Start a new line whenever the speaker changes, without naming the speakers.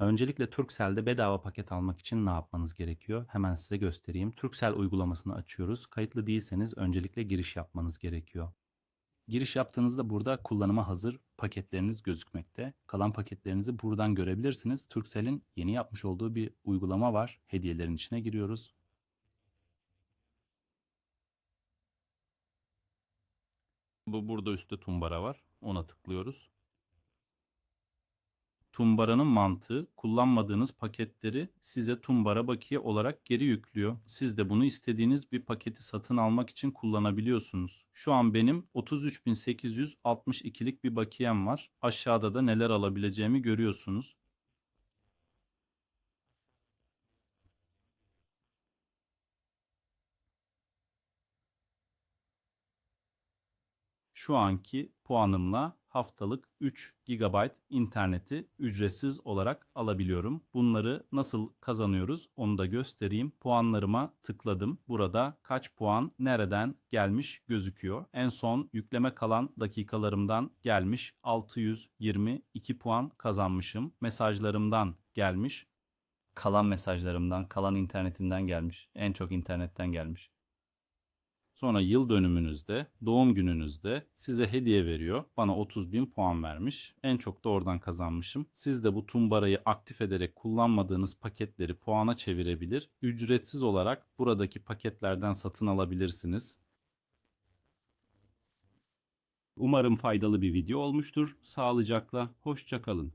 Öncelikle Turkcell'de bedava paket almak için ne yapmanız gerekiyor? Hemen size göstereyim. Turkcell uygulamasını açıyoruz. Kayıtlı değilseniz öncelikle giriş yapmanız gerekiyor. Giriş yaptığınızda burada kullanıma hazır paketleriniz gözükmekte. Kalan paketlerinizi buradan görebilirsiniz. Turkcell'in yeni yapmış olduğu bir uygulama var. Hediyelerin içine giriyoruz. Bu burada üstte tumbara var. Ona tıklıyoruz. Tumbaranın mantığı kullanmadığınız paketleri size tumbara bakiye olarak geri yüklüyor. Siz de bunu istediğiniz bir paketi satın almak için kullanabiliyorsunuz. Şu an benim 33.862'lik bir bakiyem var. Aşağıda da neler alabileceğimi görüyorsunuz. Şu anki puanımla haftalık 3 GB interneti ücretsiz olarak alabiliyorum. Bunları nasıl kazanıyoruz onu da göstereyim. Puanlarıma tıkladım. Burada kaç puan nereden gelmiş gözüküyor. En son yükleme kalan dakikalarımdan gelmiş 622 puan kazanmışım. Mesajlarımdan gelmiş. Kalan mesajlarımdan, kalan internetimden gelmiş. En çok internetten gelmiş. Sonra yıl dönümünüzde, doğum gününüzde size hediye veriyor. Bana 30 bin puan vermiş. En çok da oradan kazanmışım. Siz de bu tumbarayı aktif ederek kullanmadığınız paketleri puana çevirebilir. Ücretsiz olarak buradaki paketlerden satın alabilirsiniz. Umarım faydalı bir video olmuştur. Sağlıcakla, hoşça kalın.